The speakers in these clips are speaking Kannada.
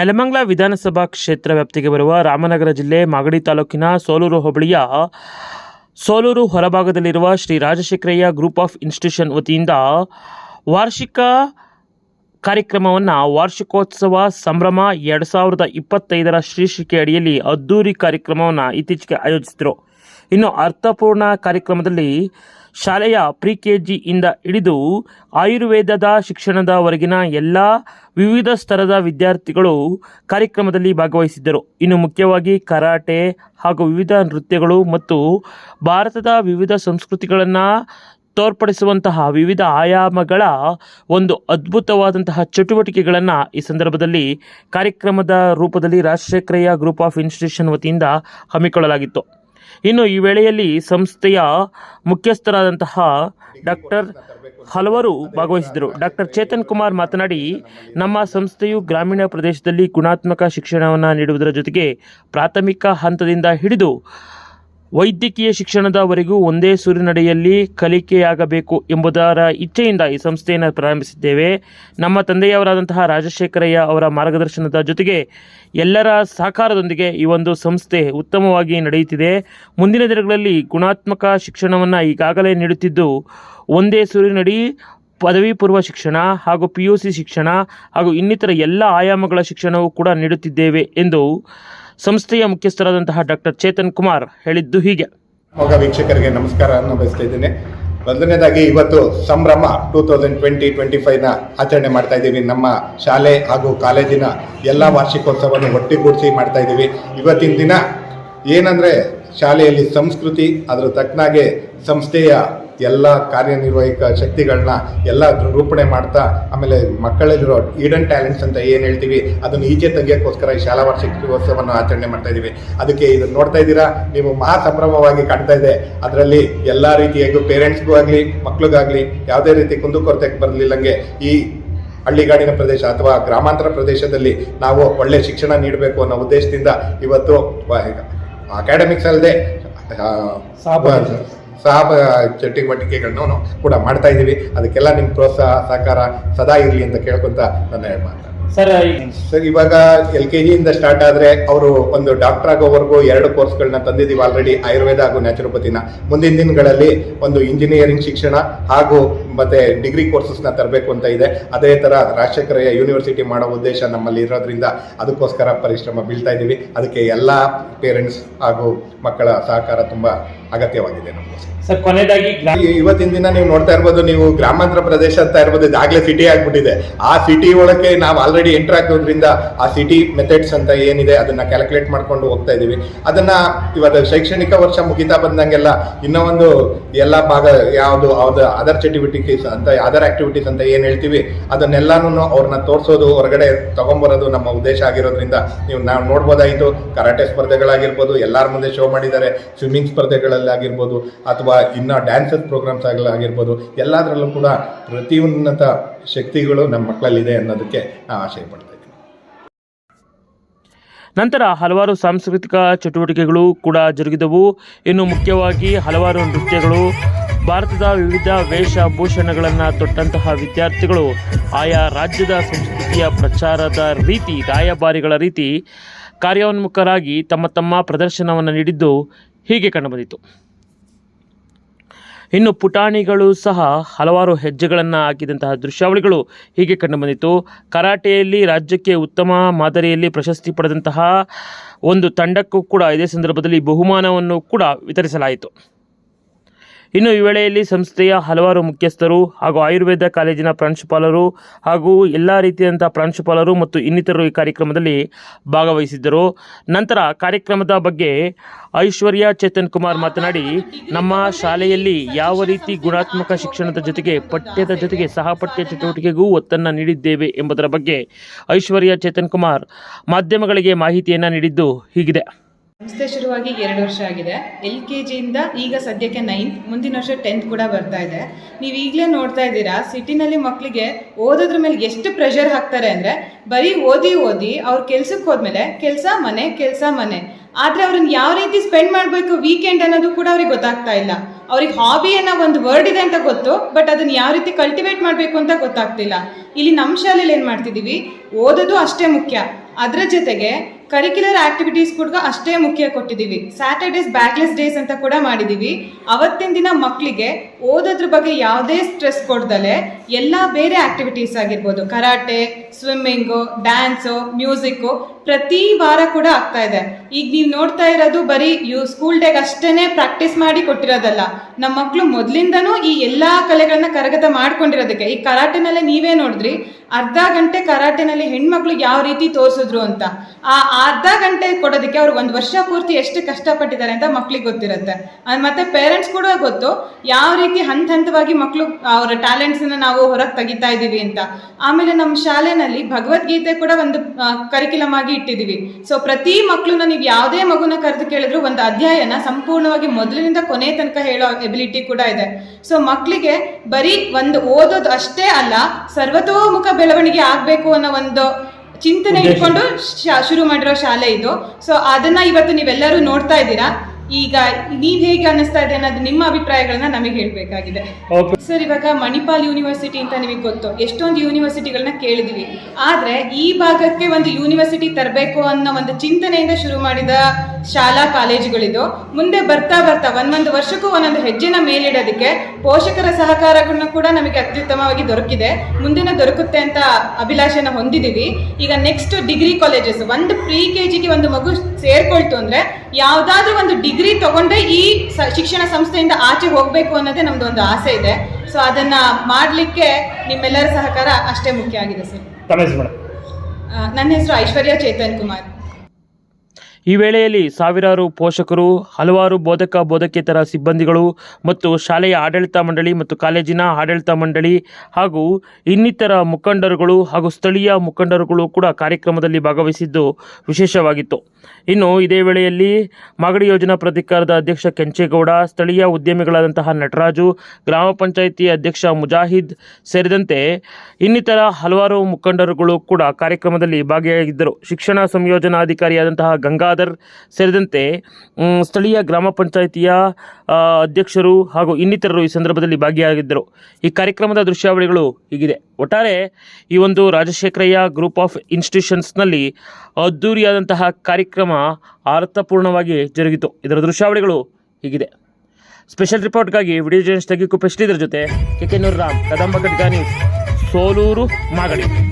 ನೆಲಮಂಗಲ ವಿಧಾನಸಭಾ ಕ್ಷೇತ್ರ ವ್ಯಾಪ್ತಿಗೆ ಬರುವ ರಾಮನಗರ ಜಿಲ್ಲೆ ಮಾಗಡಿ ತಾಲೂಕಿನ ಸೋಲೂರು ಹೋಬಳಿಯ Soluru ಹೊರಭಾಗದಲ್ಲಿರುವ Shri Rajashekharaiah group of institution ವತಿಯಿಂದ ವಾರ್ಷಿಕ ಕಾರ್ಯಕ್ರಮವನ್ನು ವಾರ್ಷಿಕೋತ್ಸವ ಸಂಭ್ರಮ ಎರಡು ಸಾವಿರದ ಇಪ್ಪತ್ತೈದರ ಶೀರ್ಷಿಕೆ ಅಡಿಯಲ್ಲಿ ಅದ್ದೂರಿ ಕಾರ್ಯಕ್ರಮವನ್ನು ಇತ್ತೀಚೆಗೆ ಆಯೋಜಿಸಿದರು. ಇನ್ನು ಅರ್ಥಪೂರ್ಣ ಕಾರ್ಯಕ್ರಮದಲ್ಲಿ ಶಾಲೆಯ ಪ್ರಿ ಕೆ ಜಿಯಿಂದ ಹಿಡಿದು ಆಯುರ್ವೇದದ ಶಿಕ್ಷಣದವರೆಗಿನ ಎಲ್ಲ ವಿವಿಧ ಸ್ತರದ ವಿದ್ಯಾರ್ಥಿಗಳು ಕಾರ್ಯಕ್ರಮದಲ್ಲಿ ಭಾಗವಹಿಸಿದ್ದರು. ಇನ್ನು ಮುಖ್ಯವಾಗಿ ಕರಾಟೆ ಹಾಗೂ ವಿವಿಧ ನೃತ್ಯಗಳು ಮತ್ತು ಭಾರತದ ವಿವಿಧ ಸಂಸ್ಕೃತಿಗಳನ್ನು ತೋರ್ಪಡಿಸುವಂತಹ ವಿವಿಧ ಆಯಾಮಗಳ ಒಂದು ಅದ್ಭುತವಾದಂತಹ ಚಟುವಟಿಕೆಗಳನ್ನು ಈ ಸಂದರ್ಭದಲ್ಲಿ ಕಾರ್ಯಕ್ರಮದ ರೂಪದಲ್ಲಿ ರಾಜಶೇಖರಯ್ಯ ಗ್ರೂಪ್ ಆಫ್ ಇನ್ಸ್ಟಿಟ್ಯೂಷನ್ ವತಿಯಿಂದ ಹಮ್ಮಿಕೊಳ್ಳಲಾಗಿತ್ತು. ಇನ್ನು ಈ ವೇಳೆಯಲ್ಲಿ ಸಂಸ್ಥೆಯ ಮುಖ್ಯಸ್ಥರಾದಂತಹ ಡಾಕ್ಟರ್ ಹಲವರು ಭಾಗವಹಿಸಿದರು ಡಾಕ್ಟರ್ ಚೇತನ್ ಕುಮಾರ್ ಮಾತನಾಡಿ, ನಮ್ಮ ಸಂಸ್ಥೆಯು ಗ್ರಾಮೀಣ ಪ್ರದೇಶದಲ್ಲಿ ಗುಣಾತ್ಮಕ ಶಿಕ್ಷಣವನ್ನು ನೀಡುವುದರ ಜೊತೆಗೆ ಪ್ರಾಥಮಿಕ ಹಂತದಿಂದ ಹಿಡಿದು ವೈದ್ಯಕೀಯ ಶಿಕ್ಷಣದವರೆಗೂ ಒಂದೇ ಸೂರಿನಡಿಯಲ್ಲಿ ಕಲಿಕೆಯಾಗಬೇಕು ಎಂಬುದರ ಇಚ್ಛೆಯಿಂದ ಈ ಸಂಸ್ಥೆಯನ್ನು ಪ್ರಾರಂಭಿಸಿದ್ದೇವೆ. ನಮ್ಮ ತಂದೆಯವರಾದಂತಹ ರಾಜಶೇಖರಯ್ಯ ಅವರ ಮಾರ್ಗದರ್ಶನದ ಜೊತೆಗೆ ಎಲ್ಲರ ಸಹಕಾರದೊಂದಿಗೆ ಈ ಒಂದು ಸಂಸ್ಥೆ ಉತ್ತಮವಾಗಿ ನಡೆಯುತ್ತಿದೆ. ಮುಂದಿನ ದಿನಗಳಲ್ಲಿ ಗುಣಾತ್ಮಕ ಶಿಕ್ಷಣವನ್ನು ಈಗಾಗಲೇ ನೀಡುತ್ತಿದ್ದು, ಒಂದೇ ಸೂರಿನಡಿ ಪದವಿ ಪೂರ್ವ ಶಿಕ್ಷಣ ಹಾಗೂ ಪಿ ಯು ಸಿ ಶಿಕ್ಷಣ ಹಾಗೂ ಇನ್ನಿತರ ಎಲ್ಲ ಆಯಾಮಗಳ ಶಿಕ್ಷಣವೂ ಕೂಡ ನೀಡುತ್ತಿದ್ದೇವೆ ಎಂದು ಸಂಸ್ಥೆಯ ಮುಖ್ಯಸ್ಥರಾದಂತಹ ಡಾಕ್ಟರ್ ಚೇತನ್ ಕುಮಾರ್ ಹೇಳಿದ್ದು ಹೀಗೆ. ಮೊಗ ವೀಕ್ಷಕರಿಗೆ ನಮಸ್ಕಾರವನ್ನು ಬಯಸ್ತಾ ಇದ್ದೇನೆ. ಒಂದನೇದಾಗಿ ಇವತ್ತು Sambhrama two thousand twenty twenty ಫೈವ್ನ ಆಚರಣೆ ಮಾಡ್ತಾ ಇದ್ದೀವಿ. ನಮ್ಮ ಶಾಲೆ ಹಾಗೂ ಕಾಲೇಜಿನ ಎಲ್ಲ ವಾರ್ಷಿಕೋತ್ಸವವನ್ನು ಒಟ್ಟಿಗೂಡಿಸಿ ಮಾಡ್ತಾ ಇದ್ದೀವಿ. ಇವತ್ತಿನ ದಿನ ಏನಂದರೆ ಶಾಲೆಯಲ್ಲಿ ಸಂಸ್ಕೃತಿ, ಅದರ ತಕ್ಕನಾಗೆ ಸಂಸ್ಥೆಯ ಎಲ್ಲ ಕಾರ್ಯನಿರ್ವಾಹಿಕ ಶಕ್ತಿಗಳನ್ನ ಎಲ್ಲ ರೂಪಣೆ ಮಾಡ್ತಾ ಆಮೇಲೆ ಮಕ್ಕಳಲ್ಲಿರೋ ಈಡನ್ ಟ್ಯಾಲೆಂಟ್ಸ್ ಅಂತ ಏನು ಹೇಳ್ತೀವಿ ಅದನ್ನು ಈಚೆ ತೆಗಿಯೋಕ್ಕೋಸ್ಕರ ಈ ಶಾಲಾ ವಾರ್ಷಿಕೋತ್ಸವವನ್ನು ಆಚರಣೆ ಮಾಡ್ತಾ ಇದ್ದೀವಿ ಅದಕ್ಕೆ ಇದನ್ನು ನೋಡ್ತಾ ಇದ್ದೀರಾ ನೀವು ಮಹಾ ಸಂಭ್ರಮವಾಗಿ ಕಾಣ್ತಾ ಇದೆ. ಅದರಲ್ಲಿ ಎಲ್ಲ ರೀತಿಯಾಗೂ ಪೇರೆಂಟ್ಸ್ಗೂ ಆಗಲಿ ಮಕ್ಳಿಗಾಗಲಿ ಯಾವುದೇ ರೀತಿ ಕುಂದುಕೊರತೆ ಬರಲಿಲ್ಲಂಗೆ ಈ ಹಳ್ಳಿಗಾಡಿನ ಪ್ರದೇಶ ಅಥವಾ ಗ್ರಾಮಾಂತರ ಪ್ರದೇಶದಲ್ಲಿ ನಾವು ಒಳ್ಳೆ ಶಿಕ್ಷಣ ನೀಡಬೇಕು ಅನ್ನೋ ಉದ್ದೇಶದಿಂದ ಇವತ್ತು ಅಕಾಡೆಮಿಕ್ಸ್ ಅಲ್ಲದೆ ಸಹ ಚಟುವಟಿಕೆಗಳನ್ನು ಕೂಡ ಮಾಡ್ತಾ ಇದ್ದೀವಿ. ಅದಕ್ಕೆಲ್ಲ ನಿಮ್ಮ ಪ್ರೋತ್ಸಾಹ, ಸಹಕಾರ ಸದಾ ಇರಲಿ ಅಂತ ಕೇಳ್ಕೊಂತ ನನ್ನ ಮಾತು ಸರ್ ಸರ್ ಇವಾಗ ಎಲ್ ಕೆ ಜಿಯಿಂದ ಸ್ಟಾರ್ಟ್ ಆದ್ರೆ ಅವರು ಒಂದು ಡಾಕ್ಟರ್ ಆಗೋವರೆಗೂ ಎರಡು ಕೋರ್ಸ್ಗಳನ್ನ ತಂದಿದ್ದೀವಿ ಆಲ್ರೆಡಿ ಆಯುರ್ವೇದ ಹಾಗೂ ನ್ಯಾಚುರೋಪತಿನ ಮುಂದಿನ ದಿನಗಳಲ್ಲಿ ಒಂದು ಇಂಜಿನಿಯರಿಂಗ್ ಶಿಕ್ಷಣ ಹಾಗೂ ಮತ್ತೆ ಡಿಗ್ರಿ ಕೋರ್ಸಸ್ನ ತರಬೇಕು ಅಂತ ಇದೆ. ಅದೇ ಥರ ರಾಜಶೇಖರಯ್ಯ ಯೂನಿವರ್ಸಿಟಿ ಮಾಡೋ ಉದ್ದೇಶ ನಮ್ಮಲ್ಲಿ ಇರೋದ್ರಿಂದ ಅದಕ್ಕೋಸ್ಕರ ಪರಿಶ್ರಮ ಬೀಳ್ತಾ ಇದ್ದೀವಿ ಅದಕ್ಕೆ ಎಲ್ಲ ಪೇರೆಂಟ್ಸ್ ಹಾಗೂ ಮಕ್ಕಳ ಸಹಕಾರ ತುಂಬಾ ಅಗತ್ಯವಾಗಿದೆ ನಮಗೋಸ್ಕರ ಸರ್ ಕೊನೆಯದಾಗಿ ಇವತ್ತಿನ ದಿನ ನೀವು ನೋಡ್ತಾ ಇರ್ಬೋದು ನೀವು ಗ್ರಾಮಾಂತರ ಪ್ರದೇಶ ಅಂತ ಇರ್ಬೋದು ಇದಾಗಲೇ ಸಿಟಿ ಆಗ್ಬಿಟ್ಟಿದೆ. ಆ ಸಿಟಿ ಒಳಗೆ ನಾವು ಆಲ್ರೆಡಿ ಎಂಟರ್ ಆಗೋದ್ರಿಂದ ಆ ಸಿಟಿ ಮೆಥಡ್ಸ್ ಅಂತ ಏನಿದೆ ಅದನ್ನ ಕ್ಯಾಲ್ಕುಲೇಟ್ ಮಾಡ್ಕೊಂಡು ಹೋಗ್ತಾ ಇದೀವಿ ಅದನ್ನ ಇವಾಗ ಶೈಕ್ಷಣಿಕ ವರ್ಷ ಮುಗಿತಾ ಬಂದಂಗೆಲ್ಲ ಇನ್ನೂ ಒಂದು ಎಲ್ಲ ಭಾಗ ಯಾವುದು ಅವ್ರದ್ದು ಅದರ್ ಚಟುವಟಿಕೀಸ್ ಅಂತ ಅದರ್ ಆಕ್ಟಿವಿಟೀಸ್ ಅಂತ ಏನು ಹೇಳ್ತೀವಿ ಅದನ್ನೆಲ್ಲಾನು ಅವ್ರನ್ನ ತೋರಿಸೋದು, ಹೊರಗಡೆ ತಗೊಂಬರೋದು ನಮ್ಮ ಉದ್ದೇಶ ಆಗಿರೋದ್ರಿಂದ ನೀವು ನಾವು ನೋಡ್ಬೋದಾಯಿತು ಕರಾಟೆ ಸ್ಪರ್ಧೆಗಳಾಗಿರ್ಬೋದು, ಎಲ್ಲರ ಮುಂದೆ ಶೋ ಮಾಡಿದ್ದಾರೆ. ಸ್ವಿಮ್ಮಿಂಗ್ ಸ್ಪರ್ಧೆಗಳಲ್ಲಿ ಆಗಿರ್ಬೋದು ಅಥವಾ ಇನ್ನ ಡ್ಯಾನ್ಸಸ್ ಪ್ರೋಗ್ರಾಮ್ಸ್ ಆಗಿರ್ಬೋದು, ಎಲ್ಲದರಲ್ಲೂ ಕೂಡ ಪ್ರತಿಯುನ್ನತ ಶಕ್ತಿಗಳು ನಮ್ಮ ಮಕ್ಕಳಲ್ಲಿದೆ ಅನ್ನೋದಕ್ಕೆ ನಾವು ಆಶಯ ನಂತರ ಹಲವಾರು ಸಾಂಸ್ಕೃತಿಕ ಚಟುವಟಿಕೆಗಳು ಕೂಡ ಜರುಗಿದವು. ಇನ್ನು ಮುಖ್ಯವಾಗಿ ಹಲವಾರು ನೃತ್ಯಗಳು. ಭಾರತದ ವಿವಿಧ ವೇಷಭೂಷಣಗಳನ್ನು ತೊಟ್ಟಂತಹ ವಿದ್ಯಾರ್ಥಿಗಳು ಆಯಾ ರಾಜ್ಯದ ಸಂಸ್ಕೃತಿಯ ಪ್ರಚಾರದ ರೀತಿ, ರಾಯಭಾರಿಗಳ ರೀತಿ ಕಾರ್ಯೋನ್ಮುಖರಾಗಿ ತಮ್ಮ ತಮ್ಮ ಪ್ರದರ್ಶನವನ್ನು ನೀಡಿದ್ದು ಹೀಗೆ ಕಂಡುಬಂದಿತು ಇನ್ನು ಪುಟಾಣಿಗಳು ಸಹ ಹಲವಾರು ಹೆಜ್ಜೆಗಳನ್ನು ಹಾಕಿದಂತಹ ದೃಶ್ಯಾವಳಿಗಳು ಹೀಗೆ ಕಂಡುಬಂದಿತು ಕರಾಟೆಯಲ್ಲಿ ರಾಜ್ಯಕ್ಕೆ ಉತ್ತಮ ಮಾದರಿಯಲ್ಲಿ ಪ್ರಶಸ್ತಿ ಪಡೆದಂತಹ ಒಂದು ತಂಡಕ್ಕೂ ಕೂಡ ಇದೇ ಸಂದರ್ಭದಲ್ಲಿ ಬಹುಮಾನವನ್ನು ಕೂಡ ವಿತರಿಸಲಾಯಿತು. ಇನ್ನು ಈ ವೇಳೆಯಲ್ಲಿ ಸಂಸ್ಥೆಯ ಹಲವಾರು ಮುಖ್ಯಸ್ಥರು ಹಾಗೂ ಆಯುರ್ವೇದ ಕಾಲೇಜಿನ ಪ್ರಾಂಶುಪಾಲರು ಹಾಗೂ ಎಲ್ಲ ರೀತಿಯಾದಂಥ ಪ್ರಾಂಶುಪಾಲರು ಮತ್ತು ಇನ್ನಿತರರು ಈ ಕಾರ್ಯಕ್ರಮದಲ್ಲಿ ಭಾಗವಹಿಸಿದ್ದರು. ನಂತರ ಕಾರ್ಯಕ್ರಮದ ಬಗ್ಗೆ ಐಶ್ವರ್ಯ ಚೇತನ್ ಕುಮಾರ್ ಮಾತನಾಡಿ, ನಮ್ಮ ಶಾಲೆಯಲ್ಲಿ ಯಾವ ರೀತಿ ಗುಣಾತ್ಮಕ ಶಿಕ್ಷಣದ ಜೊತೆಗೆ ಪಠ್ಯದ ಜೊತೆಗೆ ಸಹಪಠ್ಯ ಚಟುವಟಿಕೆಗೂ ಒತ್ತನ್ನು ನೀಡಿದ್ದೇವೆ ಎಂಬುದರ ಬಗ್ಗೆ ಐಶ್ವರ್ಯ ಚೇತನ್ ಕುಮಾರ್ ಮಾಧ್ಯಮಗಳಿಗೆ ಮಾಹಿತಿಯನ್ನು ನೀಡಿದ್ದು ಹೀಗಿದೆ. ಸಂಸ್ಥೆ ಶುರುವಾಗಿ ಎರಡು ವರ್ಷ ಆಗಿದೆ. ಎಲ್ ಕೆ ಜಿಯಿಂದ ಈಗ ಸದ್ಯಕ್ಕೆ ನೈನ್ತ್ ಮುಂದಿನ ವರ್ಷ ಟೆಂತ್ ಕೂಡ ಬರ್ತಾ ಇದೆ. ನೀವು ಈಗಲೇ ನೋಡ್ತಾ ಇದ್ದೀರಾ, ಸಿಟಿನಲ್ಲಿ ಮಕ್ಕಳಿಗೆ ಓದೋದ್ರ ಮೇಲೆ ಎಷ್ಟು ಪ್ರೆಷರ್ ಹಾಕ್ತಾರೆ ಅಂದರೆ ಬರೀ ಓದಿ ಓದಿ ಅವ್ರ ಕೆಲ್ಸಕ್ಕೆ ಹೋದ್ಮೇಲೆ ಕೆಲಸ ಮನೆ ಕೆಲಸ ಮನೆ. ಆದರೆ ಅವ್ರನ್ನ ಯಾವ ರೀತಿ ಸ್ಪೆಂಡ್ ಮಾಡಬೇಕು ವೀಕೆಂಡ್ ಅನ್ನೋದು ಕೂಡ ಅವ್ರಿಗೆ ಗೊತ್ತಾಗ್ತಾ ಇಲ್ಲ. ಅವ್ರಿಗೆ ಹಾಬಿ ಅನ್ನೋ ಒಂದು ವರ್ಡ್ ಇದೆ ಅಂತ ಗೊತ್ತು ಬಟ್ ಅದನ್ನು ಯಾವ ರೀತಿ ಕಲ್ಟಿವೇಟ್ ಮಾಡಬೇಕು ಅಂತ ಗೊತ್ತಾಗ್ತಿಲ್ಲ. ಇಲ್ಲಿ ನಮ್ಮ ಶಾಲೆಯಲ್ಲಿ ಏನು ಮಾಡ್ತಿದ್ದೀವಿ ಓದೋದು ಅಷ್ಟೇ ಮುಖ್ಯ. ಅದರ ಜೊತೆಗೆ ಕರಿಕ್ಯುಲರ್ ಆಕ್ಟಿವಿಟೀಸ್ ಕೂಡ ಅಷ್ಟೇ ಮುಖ್ಯ ಕೊಟ್ಟಿದ್ದೀವಿ ಸ್ಯಾಟರ್ಡೇಸ್ ಬ್ಯಾಕ್ಲೆಸ್ ಡೇಸ್ ಅಂತ ಕೂಡ ಮಾಡಿದ್ದೀವಿ ಅವತ್ತಿನ ದಿನ ಮಕ್ಕಳಿಗೆ ಓದೋದ್ರ ಬಗ್ಗೆ ಯಾವುದೇ ಸ್ಟ್ರೆಸ್ ಕೊಡ್ದಲೆ ಎಲ್ಲ ಬೇರೆ ಆಕ್ಟಿವಿಟೀಸ್ ಆಗಿರ್ಬೋದು. ಕರಾಟೆ ಸ್ವಿಮ್ಮಿಂಗು ಡ್ಯಾನ್ಸು ಮ್ಯೂಸಿಕ್ಕು ಪ್ರತಿ ವಾರ ಕೂಡ ಆಗ್ತಾ ಇದೆ. ಈಗ ನೀವು ನೋಡ್ತಾ ಇರೋದು ಬರೀ ಯು ಸ್ಕೂಲ್ ಡೇಗೆ ಅಷ್ಟೇನೆ ಪ್ರಾಕ್ಟೀಸ್ ಮಾಡಿ ಕೊಟ್ಟಿರೋದಲ್ಲ. ನಮ್ಮ ಮಕ್ಕಳು ಮೊದಲಿಂದನೂ ಈ ಎಲ್ಲ ಕಲೆಗಳನ್ನ ಕರಗತ ಮಾಡ್ಕೊಂಡಿರೋದಕ್ಕೆ. ಈ ಕರಾಟೆನಲ್ಲೇ ನೀವೇ ನೋಡಿದ್ರಿ, ಅರ್ಧ ಗಂಟೆ ಕರಾಟೆನಲ್ಲಿ ಹೆಣ್ಮಕ್ಳು ಯಾವ ರೀತಿ ತೋರಿಸಿದ್ರು ಅಂತ. ಆ ಅರ್ಧ ಗಂಟೆ ಕೊಡೋದಕ್ಕೆ ಅವ್ರು ಒಂದು ವರ್ಷ ಪೂರ್ತಿ ಎಷ್ಟು ಕಷ್ಟಪಟ್ಟಿದ್ದಾರೆ ಅಂತ ಮಕ್ಳಿಗೆ ಗೊತ್ತಿರುತ್ತೆ. ಮತ್ತೆ ಪೇರೆಂಟ್ಸ್ ಕೂಡ ಗೊತ್ತು, ಯಾವ ರೀತಿ ಹಂತ ಹಂತವಾಗಿ ಮಕ್ಕಳು ಅವರ ಟ್ಯಾಲೆಂಟ್ಸ್ನ ನಾವು ಹೊರಗೆ ತೆಗಿತಾ ಇದ್ದೀವಿ ಅಂತ. ಆಮೇಲೆ ನಮ್ಮ ಶಾಲೆನಲ್ಲಿ ಭಗವದ್ಗೀತೆ ಕೂಡ ಒಂದು ಕರಿಕ್ಯುಲಮ್ ಆಗಿ ಇಟ್ಟಿದ್ದೀವಿ ಸೊ ಪ್ರತಿ ಮಕ್ಕಳನ್ನ ನೀವು ಯಾವುದೇ ಮಗುನ ಕರೆದು ಕೇಳಿದ್ರು ಒಂದು ಅಧ್ಯಾಯನ ಸಂಪೂರ್ಣವಾಗಿ ಮೊದಲಿನಿಂದ ಕೊನೆ ತನಕ ಹೇಳೋ ಎಬಿಲಿಟಿ ಕೂಡ ಇದೆ. ಸೊ ಮಕ್ಕಳಿಗೆ ಬರೀ ಒಂದು ಓದೋದು ಅಷ್ಟೇ ಅಲ್ಲ, ಸರ್ವತೋಮುಖ ಬೆಳವಣಿಗೆ ಆಗಬೇಕು ಅನ್ನೋ ಒಂದು ಚಿಂತನೆ ಇಟ್ಕೊಂಡು ಶಾ- ಶುರು ಮಾಡಿರೋ ಶಾಲೆ ಇದು. ಸೊ ಅದನ್ನ ಇವತ್ತು ನೀವೆಲ್ಲರೂ ನೋಡ್ತಾ ಇದ್ದೀರಾ. ಈಗ ನೀವ್ ಹೇಗೆ ಅನಿಸ್ತಾ ಇದೆ ಅನ್ನೋದು ನಿಮ್ಮ ಅಭಿಪ್ರಾಯಗಳನ್ನ ನಮಗೆ ಹೇಳ್ಬೇಕಾಗಿದೆ. ಸರ್ ಇವಾಗ ಮಣಿಪಾಲ್ ಯೂನಿವರ್ಸಿಟಿ ಅಂತ ನಿಮಗೆ ಗೊತ್ತು. ಎಷ್ಟೊಂದು ಯೂನಿವರ್ಸಿಟಿಗಳನ್ನ ಕೇಳಿದೀವಿ. ಆದ್ರೆ ಈ ಭಾಗಕ್ಕೆ ಒಂದು ಯೂನಿವರ್ಸಿಟಿ ತರಬೇಕು ಅನ್ನೋ ಒಂದು ಚಿಂತನೆಯಿಂದ ಶುರು ಮಾಡಿದ ಶಾಲಾ ಕಾಲೇಜುಗಳಿದು ಮುಂದೆ ಬರ್ತಾ ಬರ್ತಾ ಒಂದೊಂದು ವರ್ಷಕ್ಕೂ ಒಂದೊಂದು ಹೆಜ್ಜೆನ ಮೇಲಿಡೋದಕ್ಕೆ ಪೋಷಕರ ಸಹಕಾರಗಳನ್ನ ಕೂಡ ನಮಗೆ ಅತ್ಯುತ್ತಮವಾಗಿ ದೊರಕಿದೆ. ಮುಂದಿನ ದೊರಕುತ್ತೆ ಅಂತ ಅಭಿಲಾಷೆನ ಹೊಂದಿದೀವಿ. ಈಗ ನೆಕ್ಸ್ಟ್ ಡಿಗ್ರಿ ಕಾಲೇಜಸ್ ಒಂದು ಪ್ರಿ ಕೆ ಜಿಗೆ ಒಂದು ಮಗು ಸೇರ್ಕೊಳ್ತು ಅಂದ್ರೆ ಯಾವ್ದಾದ್ರು ಒಂದು ಡಿಗ್ರಿ ತಗೊಂಡ್ರೆ ಈ ಶಿಕ್ಷಣ ಸಂಸ್ಥೆಯಿಂದ ಆಚೆ ಹೋಗ್ಬೇಕು ಅನ್ನೋದೇ ನಮ್ದು ಒಂದು ಆಸೆ ಇದೆ. ಸೊ ಅದನ್ನ ಮಾಡ್ಲಿಕ್ಕೆ ನಿಮ್ಮೆಲ್ಲರ ಸಹಕಾರ ಅಷ್ಟೇ ಮುಖ್ಯ ಆಗಿದೆ ಸರ್. ನನ್ನ ಹೆಸರು ಐಶ್ವರ್ಯ ಚೇತನ್ ಕುಮಾರ್. ಈ ವೇಳೆಯಲ್ಲಿ ಸಾವಿರಾರು ಪೋಷಕರು, ಹಲವಾರು ಬೋಧಕ, ಬೋಧಕೇತರ ಸಿಬ್ಬಂದಿಗಳು ಮತ್ತು ಶಾಲೆಯ ಆಡಳಿತ ಮಂಡಳಿ ಮತ್ತು ಕಾಲೇಜಿನ ಆಡಳಿತ ಮಂಡಳಿ ಹಾಗೂ ಇನ್ನಿತರ ಮುಖಂಡರುಗಳು ಹಾಗೂ ಸ್ಥಳೀಯ ಮುಖಂಡರುಗಳು ಕೂಡ ಕಾರ್ಯಕ್ರಮದಲ್ಲಿ ಭಾಗವಹಿಸಿದ್ದು ವಿಶೇಷವಾಗಿತ್ತು. ಇನ್ನು ಇದೇ ವೇಳೆಯಲ್ಲಿ ಮಾಗಡಿ ಯೋಜನಾ ಪ್ರಾಧಿಕಾರದ ಅಧ್ಯಕ್ಷ ಕೆಂಚೇಗೌಡ, ಸ್ಥಳೀಯ ಉದ್ಯಮಿಗಳಾದಂತಹ ನಟರಾಜು, ಗ್ರಾಮ ಪಂಚಾಯಿತಿ ಅಧ್ಯಕ್ಷ ಮುಜಾಹಿದ್ ಸೇರಿದಂತೆ ಇನ್ನಿತರ ಹಲವಾರು ಮುಖಂಡರುಗಳು ಕೂಡ ಕಾರ್ಯಕ್ರಮದಲ್ಲಿ ಭಾಗಿಯಾಗಿದ್ದರು. ಶಿಕ್ಷಣ ಸಂಯೋಜನಾಧಿಕಾರಿಯಾದಂತಹ ಗಂಗಾಧರ್ ಸೇರಿದಂತೆ ಸ್ಥಳೀಯ ಗ್ರಾಮ ಪಂಚಾಯಿತಿಯ ಅಧ್ಯಕ್ಷರು ಹಾಗೂ ಇನ್ನಿತರರು ಈ ಸಂದರ್ಭದಲ್ಲಿ ಭಾಗಿಯಾಗಿದ್ದರು. ಈ ಕಾರ್ಯಕ್ರಮದ ದೃಶ್ಯಾವಳಿಗಳು ಹೀಗಿದೆ. ಒಟ್ಟಾರೆ, ಈ ಒಂದು ರಾಜಶೇಖರಯ್ಯ ಗ್ರೂಪ್ ಆಫ್ ಇನ್ಸ್ಟಿಟ್ಯೂಷನ್ಸ್ನಲ್ಲಿ ಅದ್ದೂರಿಯಾದಂತಹ ಕಾರ್ಯಕ್ರಮ ಅರ್ಥಪೂರ್ಣವಾಗಿ ಜರುಗಿತು. ಇದರ ದೃಶ್ಯಾವಳಿಗಳು ಹೀಗಿದೆ. ಸ್ಪೆಷಲ್ ರಿಪೋರ್ಟ್ಗಾಗಿ ವಿಡಿಯೋ ಜರ್ನಲಿಸ್ಟ್ ಪೆಸ್ಟ್ ಇದರ ಜೊತೆ ಕೆ ಕೆ ರಾಮ್ ಕದಂಬ ಸೋಲೂರು ಮಾಗಡಿ.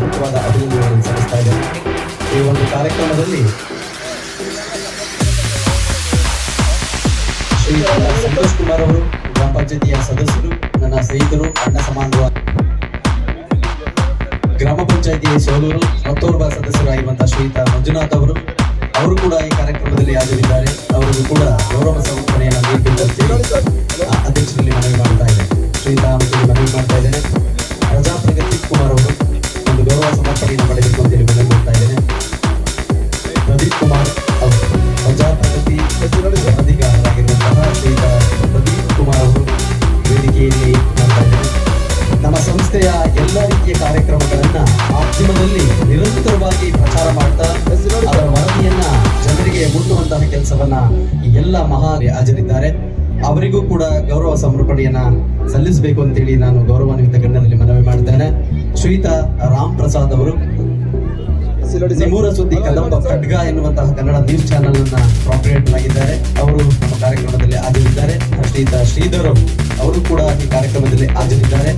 ಮುಖ್ಯವಾದ ಅಭಿನಂದನೆಗಳನ್ನು ಸಲ್ಲಿಸ್ತಾ ಇದೆ. ಈ ಒಂದು ಕಾರ್ಯಕ್ರಮದಲ್ಲಿ ಶ್ರೀ ಸಂತೋಷ್ ಕುಮಾರ್ ಅವರು ಗ್ರಾಮ ಪಂಚಾಯತಿಯ ಸದಸ್ಯರು ನನ್ನ ಸ್ನೇಹಿತರು ಅಣ್ಣ ಸಮಾನರು ಗ್ರಾಮ ಪಂಚಾಯತಿಯ ಸೋಲೂರು ಮತ್ತೋರ್ವ ಸದಸ್ಯರಾಗಿರುವಂತಹ ಶ್ರೀಯುತ ಮಂಜುನಾಥ್ ಅವರು ಅವರು ಕೂಡ ಈ ಕಾರ್ಯಕ್ರಮದಲ್ಲಿ ಹಾಜರಿದ್ದಾರೆ. ಅವರಿಗೂ ಕೂಡ ಗೌರವ ಸಮರ್ಪಣೆಯನ್ನು ನೀಡಬೇಕು ಅಂತೇಳಿ ಆ, ಅಧ್ಯಕ್ಷರಲ್ಲಿ ಮನವಿ ಮಾಡ್ತಾ ಶ್ರೀಯುತ ಮಂಜುಗೆ ಮನವಿ ಮಾಡ್ತಾ ಇದ್ದೇನೆ ಪ್ರಜಾಪ್ರಗತಿ ಕುಮಾರ್ ಅವರು ಒಂದು ಗೌರವ ಸಮರ್ಪಣೆಯನ್ನು ಪಡೆಯಬೇಕು ಅಂತೇಳಿ ಇದ್ದೇನೆ ಪ್ರದೀಪ್ ಕುಮಾರ್ ಅವರು ಪ್ರಜಾ ಪ್ರಗತಿ ಅಧಿಕಾರರಾಗಿರುವಂತಹ ಶ್ರೀಯುತ ಪ್ರದೀಪ್ ಕುಮಾರ್ ಅವರು ವೇದಿಕೆಯಲ್ಲಿ ಮಾಡ್ತಾ ಇದ್ದಾರೆ ನಮ್ಮ ಸಂಸ್ಥೆಯ ಎಲ್ಲ ರೀತಿಯ ಕಾರ್ಯಕ್ರಮಗಳನ್ನು ಮಾಧ್ಯಮದಲ್ಲಿ ನಿರಂತರವಾಗಿ ಪ್ರಚಾರ ಮಾಡ್ತಾ ಅದರ ವರದಿಯನ್ನ ಜನರಿಗೆ ಮುಟ್ಟುವಂತಹ ಕೆಲಸವನ್ನ ಈ ಎಲ್ಲ ಮಹಾ ಹಾಜರಿದ್ದಾರೆ ಅವರಿಗೂ ಕೂಡ ಗೌರವ ಸಮರ್ಪಣೆಯನ್ನ ಸಲ್ಲಿಸಬೇಕು ಅಂತೇಳಿ ನಾನು ಗೌರವಾನ್ವಿತ ಗಣ್ಯರಲ್ಲಿ ಮನವಿ ಮಾಡ್ತೇನೆ. ಶ್ರೀಯುತ ರಾಮ್ ಪ್ರಸಾದ್ ಅವರು. ನಿಮೂರ ಸುದ್ದಿ ಕದಂಬ ಖಡ್ಗ ಎನ್ನುವಂತಹ ಕನ್ನಡ ನ್ಯೂಸ್ ಚಾನೆಲ್ ಅನ್ನ ಪ್ರಾಪರೇಟ್ ಆಗಿದ್ದಾರೆ ಅವರು ನಮ್ಮ ಕಾರ್ಯಕ್ರಮದಲ್ಲಿ ಹಾಜರಿದ್ದಾರೆ. ಶ್ರೀತಾ ಶ್ರೀಧರ್ ಅವರು ಕೂಡ ಈ ಕಾರ್ಯಕ್ರಮದಲ್ಲಿ ಹಾಜರಿದ್ದಾರೆ.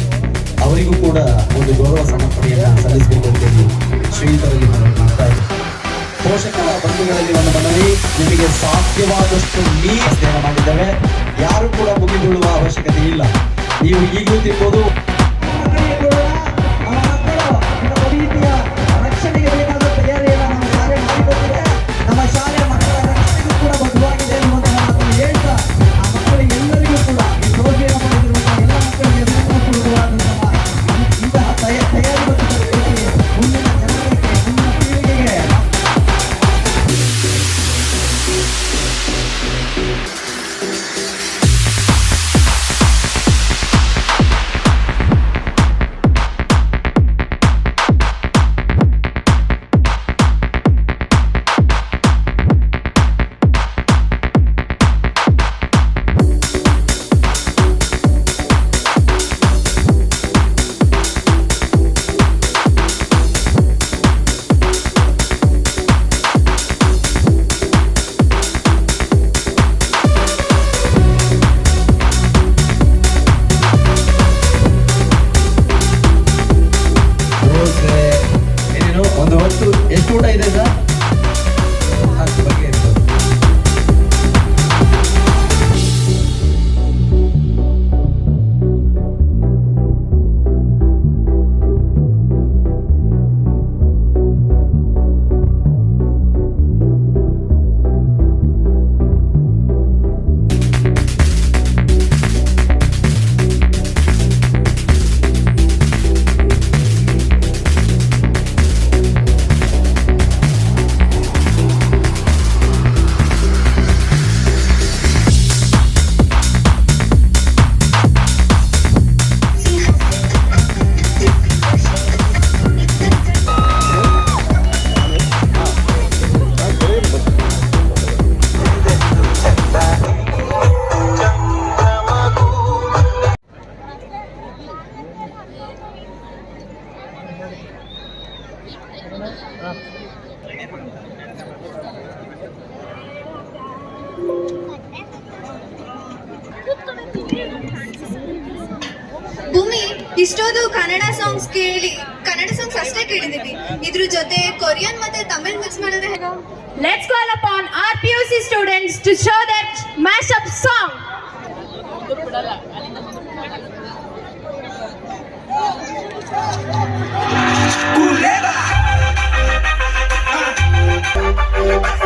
ಅವರಿಗೂ ಕೂಡ ಒಂದು ಗೌರವ ಸಮರ್ಪಣೆಯನ್ನ ಸಲ್ಲಿಸಬೇಕು ಅಂತೇಳಿ ಶ್ರೀಧರಲ್ಲಿ ಮನವಿ ಮಾಡ್ತಾ ಪೋಷಕರ ಬಂಧುಗಳಲ್ಲಿ ಒಂದು ಮನವಿ, ನಿಮಗೆ ಸಾಧ್ಯವಾದಷ್ಟು ಮೀಸೆಯನ್ನು ಮಾಡಿದ್ದೇವೆ. ಯಾರು ಕೂಡ ಮುಗಿದುಳ್ಳುವ ಅವಶ್ಯಕತೆ ಇಲ್ಲ. ನೀವು ಈಗಲೂ ತಿನ್ಬೋದು. ಎಷ್ಟು ಊಟ ಇದೆ ಭೂಮಿ ಇಷ್ಟೊಂದು ಕನ್ನಡ ಸಾಂಗ್ಸ್ ಕೇಳಿ, ಕನ್ನಡ ಸಾಂಗ್ಸ್ ಅಷ್ಟೇ ಕೇಳಿದೀವಿ ಇದ್ರ ಜೊತೆ ಕೊರಿಯನ್ ಮತ್ತೆ ತಮಿಳ್ ಮಿಕ್ಸ್ ಮಾಡಿದ್ರೆ let's call upon R P U C students to show that mash up song Bye.